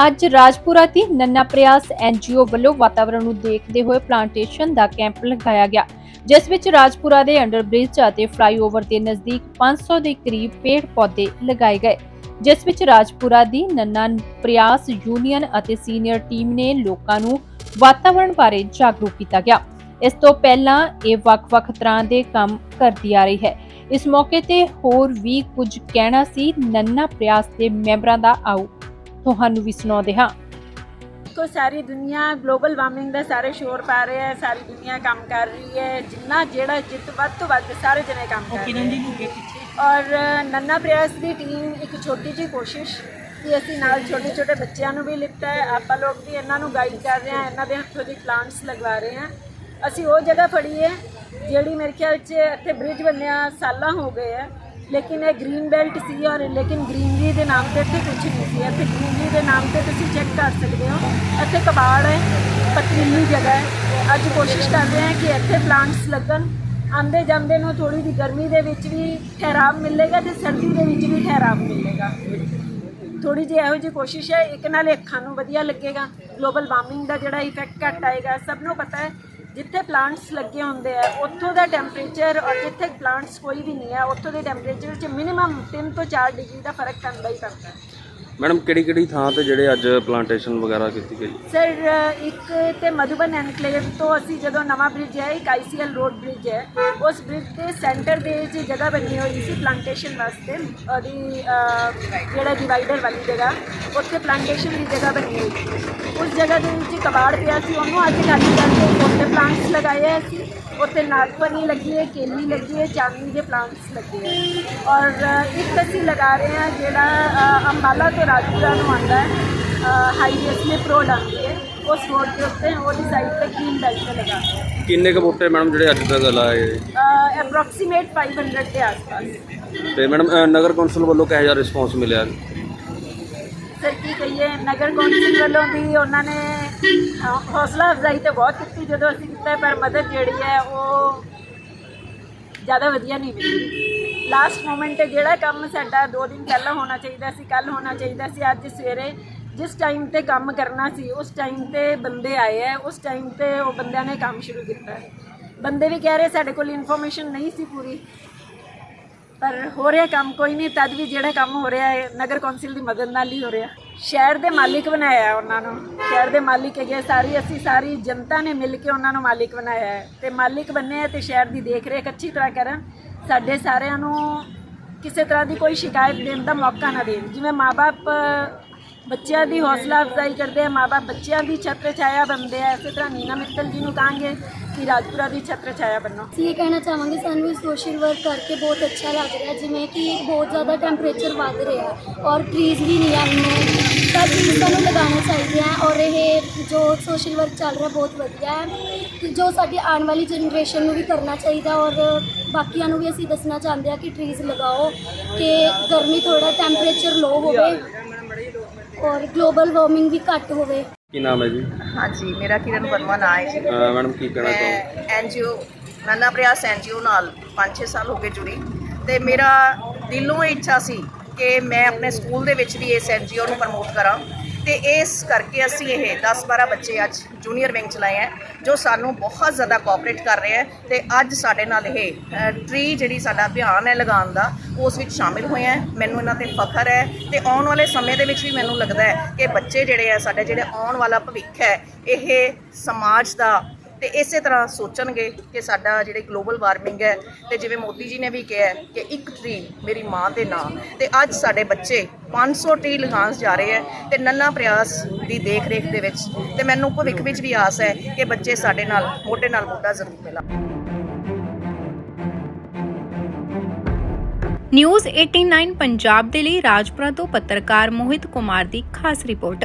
ਅੱਜ ਰਾਜਪੁਰਾ ਦੀ ਨੰਨਾ ਪ੍ਰਯਾਸ ਐਨਜੀਓ ਵੱਲੋਂ ਵਾਤਾਵਰਣ ਨੂੰ ਦੇਖਦੇ ਹੋਏ ਪਲਾਂਟੇਸ਼ਨ ਦਾ ਕੈਂਪ ਲਗਾਇਆ ਗਿਆ, ਜਿਸ ਵਿੱਚ ਰਾਜਪੁਰਾ ਦੇ ਅੰਡਰਬ੍ਰਿਜ ਅਤੇ ਫਲਾਈਓਵਰ ਦੇ ਨਜ਼ਦੀਕ 500 ਦੇ ਕਰੀਬ ਪੇੜ ਪੌਦੇ ਲਗਾਏ ਗਏ, ਜਿਸ ਵਿੱਚ ਰਾਜਪੁਰਾ ਦੀ ਨੰਨਾ ਪ੍ਰਯਾਸ ਯੂਨੀਅਨ ਅਤੇ ਸੀਨੀਅਰ ਟੀਮ ਨੇ ਲੋਕਾਂ ਨੂੰ ਵਾਤਾਵਰਣ ਬਾਰੇ ਜਾਗਰੂਕ ਕੀਤਾ ਗਿਆ। ਇਸ ਤੋਂ ਪਹਿਲਾਂ ਇਹ ਵੱਖ-ਵੱਖ ਤਰ੍ਹਾਂ ਦੇ ਕੰਮ ਕਰਦੀ ਆ ਰਹੀ ਹੈ। ਇਸ ਮੌਕੇ ਤੇ ਹੋਰ ਵੀ ਕੁਝ ਕਹਿਣਾ ਸੀ, ਨੰਨਾ ਪ੍ਰਯਾਸ ਦੇ ਮੈਂਬਰਾਂ ਦਾ ਆਓ। ਤੁਹਾਨੂੰ ਵੀ ਸੁਣਾਉਂਦੇ ਹਾਂ। ਕੋ ਸਾਰੀ ਦੁਨੀਆ ਗਲੋਬਲ ਵਾਰਮਿੰਗ ਦਾ ਸਾਰੇ ਸ਼ੋਰ ਪਾ ਰਿਹਾ ਹੈ ਸਾਰੀ ਦੁਨੀਆ ਕੰਮ ਕਰ ਰਹੀ ਹੈ ਜਿੰਨਾ ਜਿਹੜਾ ਜਿੱਤ ਵੱਧ ਤੋਂ ਵੱਧ ਸਾਰੇ ਜਣੇ ਕੰਮ ਕਰ ਰਹੇ ਹੈ। ਔਰ ਨੰਨਾ ਪ੍ਰਯਾਸ ਦੀ ਟੀਮ ਇੱਕ ਛੋਟੀ ਜਿਹੀ ਕੋਸ਼ਿਸ਼ ਕਿ ਅਸੀਂ ਨਾਲ ਛੋਟੇ ਛੋਟੇ ਬੱਚਿਆਂ ਨੂੰ ਵੀ ਲਿੱਤਾ ਹੈ ਆਪਾਂ ਲੋਕ ਵੀ ਇਹਨਾਂ ਨੂੰ ਗਾਈਡ ਕਰ ਰਹੇ ਹਾਂ ਇਹਨਾਂ ਦੇ ਹੱਥੋਂ ਦੀ ਪਲਾਂਟਸ ਲਗਵਾ ਰਹੇ ਹਾਂ। ਅਸੀਂ ਉਹ ਜਗ੍ਹਾ ਫੜੀ ਹੈ ਜਿਹੜੀ ਮੇਰੇ ਖਿਆਲ 'ਚ ਇੱਥੇ ਬ੍ਰਿਜ ਬਣਿਆ ਸਾਲਾਂ ਹੋ ਗਏ ਹੈ। ਲੇਕਿਨ ਇਹ ਗ੍ਰੀਨ ਬੈਲਟ ਸੀ ਔਰ ਲੇਕਿਨ ਗ੍ਰੀਨਰੀ ਦੇ ਨਾਮ ਤੇ ਇੱਥੇ ਕੁਝ ਨਹੀਂ ਸੀ। ਇੱਥੇ ਗ੍ਰੀਨਰੀ ਦੇ ਨਾਮ ਤੇ ਤੁਸੀਂ ਚੈੱਕ ਕਰ ਸਕਦੇ ਹੋ। ਇੱਥੇ ਕਬਾੜ ਹੈ ਪਥਰੀਲੀ ਜਗ੍ਹਾ ਹੈ। ਅੱਜ ਕੋਸ਼ਿਸ਼ ਕਰ ਰਹੇ ਹਾਂ ਕਿ ਇੱਥੇ ਪਲਾਂਟਸ ਲੱਗਣ। ਆਂਦੇ ਜਾਂਦੇ ਨੂੰ ਥੋੜੀ ਜਿਹੀ ਗਰਮੀ ਦੇ ਵਿੱਚ ਵੀ ਠਹਿਰਾਵ ਮਿਲੇਗਾ ਤੇ ਸਰਦੀ ਦੇ ਵਿੱਚ ਵੀ ਠਹਿਰਾਵ ਮਿਲੇਗਾ। ਥੋੜੀ ਜਿਹੀ ਇਹੋ ਜਿਹੀ ਕੋਸ਼ਿਸ਼ ਹੈ, ਇੱਕ ਨਾਲ ਅੱਖਾਂ ਨੂੰ ਵਧੀਆ ਲੱਗੇਗਾ। ਗਲੋਬਲ ਵਾਰਮਿੰਗ ਦਾ ਜਿਹੜਾ ਇਫੈਕਟ ਘੱਟ ਆਏਗਾ। ਸਭ ਨੂੰ ਪਤਾ ਹੈ ਜਿੱਥੇ ਪਲਾਂਟਸ ਲੱਗੇ ਹੁੰਦੇ ਆ ਉੱਥੋਂ ਦਾ ਟੈਂਪਰੇਚਰ ਔਰ ਜਿੱਥੇ ਪਲਾਂਟਸ ਕੋਈ ਵੀ ਨਹੀਂ ਹੈ ਉੱਥੋਂ ਦੇ ਟੈਂਪਰੇਚਰ 'ਚ ਮਿਨੀਮਮ 3 ਤੋਂ 4 ਡਿਗਰੀ ਦਾ ਫ਼ਰਕ ਪੈਂਦਾ ਹੀ ਪੈਂਦਾ ਹੈ। ਮੈਡਮ ਕਿਹੜੀ ਕਿਹੜੀ ਥਾਂ ਤੇ ਜਿਹੜੇ ਅੱਜ ਪਲਾਂਟੇਸ਼ਨ ਵਗੈਰਾ ਕੀਤੀ ਗਈ? ਸਰ ਇੱਕ ਤੇ ਮਧੂਬਨ ਐਨਕਲੇਵ ਤੋਂ ਅਸੀਂ ਜਦੋਂ ਨਵਾਂ ਬ੍ਰਿਜ ਹੈ ਇੱਕ ਆਈਸੀਐਲ ਰੋਡ ਬ੍ਰਿਜ ਹੈ ਉਸ ਬ੍ਰਿਜ ਦੇ ਸੈਂਟਰ ਦੇ ਵਿੱਚ ਜਗ੍ਹਾ ਬਣੀ ਹੋਈ ਸੀ ਪਲਾਂਟੇਸ਼ਨ ਵਾਸਤੇ ਉਹਦੀ ਜਿਹੜਾ ਡਿਵਾਈਡਰ ਵਾਲੀ ਜਗ੍ਹਾ ਉੱਥੇ ਪਲਾਂਟੇਸ਼ਨ ਦੀ ਜਗ੍ਹਾ ਬਣੀ ਹੋਈ ਸੀ। ਉਸ ਜਗ੍ਹਾ ਦੇ ਵਿੱਚ ਕਬਾੜ ਪਿਆ ਸੀ ਉਹਨੂੰ ਅੱਜ ਖਾਲੀ ਕਰਕੇ ਹੋਏ ਸੀ ਉੱਥੇ ਨਾਗਪਨੀ ਲੱਗੀ ਹੈ ਕੇਲੀ ਲੱਗੀ ਹੈ ਚਾਂਦਨੀ ਦੇ ਪਲਾਂਟਸ ਲੱਗੇ ਹੈ। ਔਰ ਇੱਕ ਅਸੀਂ ਲਗਾ ਰਹੇ ਹਾਂ ਜਿਹੜਾ ਅੰਬਾਲਾ ਤੋਂ ਰਾਜਪੁਰਾ ਨੂੰ ਆਉਂਦਾ ਹੈ ਹਾਈਵੇ ਸਲਿਪ ਰੋਡ ਆਉਂਦੀ ਹੈ ਉਸ ਰੋਡ ਦੇ ਉੱਤੇ ਉਹਦੀ ਸਾਈਡ ਤੇ ਗ੍ਰੀਨ ਬੈਲਟ ਤੇ ਲਗਾ ਕਿੰਨੇ ਕੁ ਬੂਟੇ ਮੈਡਮ ਜਿਹੜੇ ਅੱਜ ਤੱਕ ਲਾਏ ਅਪਰੋਕਸੀਮੇਟ 500 ਦੇ ਆਸ-ਪਾਸ। ਤੇ ਮੈਡਮ ਨਗਰ ਕੌਂਸਲ ਵੱਲੋਂ ਕਿਹੋ ਜਿਹਾ ਰਿਸਪੌਂਸ ਮਿਲਿਆ? ਸਰ, ਕੀ ਕਹੀਏ? ਨਗਰ ਕੌਂਸਲ ਵੱਲੋਂ ਵੀ ਉਹਨਾਂ ਨੇ ਹੌਸਲਾ ਅਫਜ਼ਾਈ ਤੇ ਬਹੁਤ ਕੀਤੀ ਜਦੋਂ ਅਸੀਂ ਕੀਤਾ, ਪਰ ਮਦਦ ਜਿਹੜੀ ਹੈ ਉਹ ਜ਼ਿਆਦਾ ਵਧੀਆ ਨਹੀਂ ਮਿਲੀ। ਲਾਸਟ ਮੂਮੈਂਟ ਤੇ ਜਿਹੜਾ ਕੰਮ ਸਾਡਾ 2 ਦਿਨ ਪਹਿਲਾਂ ਹੋਣਾ ਚਾਹੀਦਾ ਸੀ ਕੱਲ ਹੋਣਾ ਚਾਹੀਦਾ ਸੀ, ਅੱਜ ਸਵੇਰੇ ਜਿਸ ਟਾਈਮ ਤੇ ਕੰਮ ਕਰਨਾ ਸੀ, ਉਸ ਟਾਈਮ ਤੇ ਬੰਦੇ ਆਏ ਹੈ, ਉਸ ਟਾਈਮ ਤੇ ਉਹ ਬੰਦਿਆਂ ਨੇ ਕੰਮ ਸ਼ੁਰੂ ਕੀਤਾ ਬੰਦੇ ਵੀ ਕਹਿ ਰਹੇ ਸਾਡੇ ਕੋਲ ਇਨਫੋਰਮੇਸ਼ਨ ਨਹੀਂ ਸੀ ਪੂਰੀ। ਪਰ ਹੋ ਰਿਹਾ ਕੰਮ ਕੋਈ ਨਹੀਂ, ਤਦ ਵੀ ਜਿਹੜਾ ਕੰਮ ਹੋ ਰਿਹਾ ਹੈ, ਨਗਰ ਕੌਂਸਲ ਦੀ ਮਦਦ ਨਾਲ ਹੀ ਹੋ ਰਿਹਾ। ਸ਼ਹਿਰ ਦੇ ਮਾਲਿਕ ਬਣਾਇਆ ਉਹਨਾਂ ਨੂੰ। ਸ਼ਹਿਰ ਦੇ ਮਾਲਿਕ ਹੈਗੇ ਸਾਰੀ, ਅਸੀਂ ਸਾਰੀ ਜਨਤਾ ਨੇ ਮਿਲ ਕੇ ਉਹਨਾਂ ਨੂੰ ਮਾਲਿਕ ਬਣਾਇਆ ਹੈ। ਤੇ ਮਾਲਿਕ ਬੰਨੇ ਹੈ ਤੇ ਸ਼ਹਿਰ ਦੀ ਦੇਖ ਰੇਖ ਅੱਛੀ ਤਰ੍ਹਾਂ ਕਰਨ। ਸਾਡੇ ਸਾਰਿਆਂ ਨੂੰ ਕਿਸੇ ਤਰ੍ਹਾਂ ਦੀ ਕੋਈ ਸ਼ਿਕਾਇਤ ਦੇਣ ਦਾ ਮੌਕਾ ਨਾ ਦੇਣ। ਜਿਵੇਂ ਮਾਪੇ ਬੱਚਿਆਂ ਦੀ ਹੌਸਲਾ ਅਫਜ਼ਾਈ ਕਰਦੇ ਆ ਮਾਪੇ ਬੱਚਿਆਂ ਦੀ ਛਤਰ ਛਾਇਆ ਬਣਦੇ ਆ। ਇਸੇ ਤਰ੍ਹਾਂ ਨੀਨਾ ਮਿੱਤਲ ਜੀ ਨੂੰ ਕਹਾਂਗੇ ਕਿ ਰਾਜਪੁਰਾ ਦੀ ਛਤਰ ਛਾਇਆ ਬਣੋ ਅਸੀਂ ਇਹ ਕਹਿਣਾ ਚਾਹਾਂਗੇ, ਸਾਨੂੰ ਸੋਸ਼ਲ ਵਰਕ ਕਰਕੇ ਬਹੁਤ ਅੱਛਾ ਲੱਗ ਰਿਹਾ, ਜਿਵੇਂ ਕਿ ਬਹੁਤ ਜ਼ਿਆਦਾ ਟੈਂਪਰੇਚਰ ਵੱਧ ਰਿਹਾ ਔਰ ਟਰੀਜ਼ ਵੀ ਨਹੀਂ ਹਨ। ਤਾਂ ਟਰੀਜ਼ ਸਾਨੂੰ ਲਗਾਉਣੇ ਚਾਹੀਦੇ ਆ ਔਰ ਇਹ ਜੋ ਸੋਸ਼ਲ ਵਰਕ ਚੱਲ ਰਿਹਾ ਬਹੁਤ ਵਧੀਆ ਹੈ। ਜੋ ਸਾਡੀ ਆਉਣ ਵਾਲੀ ਜਨਰੇਸ਼ਨ ਨੂੰ ਵੀ ਕਰਨਾ ਚਾਹੀਦਾ ਔਰ ਬਾਕੀਆਂ ਨੂੰ ਵੀ ਅਸੀਂ ਦੱਸਣਾ ਚਾਹੁੰਦੇ ਆ ਕਿ ਟਰੀਜ਼ ਲਗਾਓ, ਕਿ ਗਰਮੀ ਥੋੜਾ ਟੈਂਪਰੇਚਰ ਲੋ ਹੋਵੇ। ਔਰ ਗਲੋਬਲ ਵਾਰਮਿੰਗ ਵੀ ਘੱਟ ਹੋਵੇ। ਕੀ ਨਾਮ ਹੈ ਜੀ? ਹਾਂਜੀ ਮੇਰਾ ਕਿਰਨ ਵਰਮਾ ਨਾਂ ਹੈ ਜੀ। ਮੈਡਮ ਕੀ ਕਹਿਣਾ ਚਾਹੋ ਮੈਂ ਐਨਜੀਓ ਨਾਨਾ ਪ੍ਰਯਾਸ ਐਨਜੀਓ ਨਾਲ 5-6 ਸਾਲ ਹੋ ਗਏ ਜੁੜੀ। ਤੇ ਮੇਰਾ ਦਿਲੋਂ ਇਹ ਇੱਛਾ ਸੀ ਕਿ ਮੈਂ ਆਪਣੇ ਸਕੂਲ ਦੇ ਵਿੱਚ ਵੀ ਇਸ ਐਨਜੀਓ ਨੂੰ ਪ੍ਰਮੋਟ ਕਰਾਂ। ਤੇ ਇਸ ਕਰਕੇ ਅਸੀਂ ਇਹ 10-12 ਬੱਚੇ ਅੱਜ ਜੂਨੀਅਰ ਵਿੰਗ ਚ ਲਾਏ ਹੈ, ਜੋ ਸਾਨੂੰ ਬਹੁਤ ਜ਼ਿਆਦਾ ਕੋਆਪਰੇਟ ਕਰ ਰਹੇ ਹੈ ਤੇ ਅੱਜ ਸਾਡੇ ਨਾਲ ਇਹ ਟ੍ਰੀ ਜਿਹੜੀ ਸਾਡਾ ਅਭਿਆਨ ਹੈ ਲਗਾਉਣ ਦਾ, ਉਸ ਵਿੱਚ ਸ਼ਾਮਿਲ ਹੋਏ ਹੈ। ਮੈਨੂੰ ਇਹਨਾਂ ਤੇ ਫਖਰ ਹੈ ਤੇ ਆਉਣ ਵਾਲੇ ਸਮੇਂ ਦੇ ਵਿੱਚ ਵੀ ਮੈਨੂੰ ਲੱਗਦਾ ਹੈ ਕਿ ਬੱਚੇ ਜਿਹੜੇ ਆ ਸਾਡੇ ਜਿਹੜੇ ਆਉਣ ਵਾਲਾ ਭਵਿੱਖ ਹੈ, ਇਹ ਸਮਾਜ ਦਾ ਤੇ ਇਸੇ ਤਰ੍ਹਾਂ ਸੋਚਣਗੇ ਕਿ ਸਾਡਾ ਜਿਹੜੇ ਗਲੋਬਲ ਵਾਰਮਿੰਗ ਹੈ ਤੇ ਜਿਵੇਂ ਮੋਦੀ ਜੀ ਨੇ ਵੀ ਕਿਹਾ ਕਿ ਇੱਕ ਟਰੀ ਮੇਰੀ ਮਾਂ ਦੇ ਨਾਂ ਤੇ ਅੱਜ ਸਾਡੇ ਬੱਚੇ 500 ਟਰੀ ਲਗਾਉਣ ਜਾ ਰਹੇ ਹੈ ਤੇ ਨੰਨਾ ਪ੍ਰਯਾਸ ਦੀ ਦੇਖ ਰੇਖ ਦੇ ਵਿੱਚ ਤੇ ਮੈਨੂੰ ਭਵਿੱਖ ਵਿੱਚ ਵੀ ਆਸ ਹੈ ਕਿ ਬੱਚੇ ਸਾਡੇ ਨਾਲ, ਮੋਢੇ ਨਾਲ ਮੋਢਾ ਜ਼ਰੂਰ ਮਿਲਾਣ ਨਿਊਜ਼ 89 ਪੰਜਾਬ ਦੇ ਲਈ ਰਾਜਪੁਰਾ ਤੋਂ ਪੱਤਰਕਾਰ ਮੋਹਿਤ ਕੁਮਾਰ ਦੀ ਖਾਸ ਰਿਪੋਰਟ।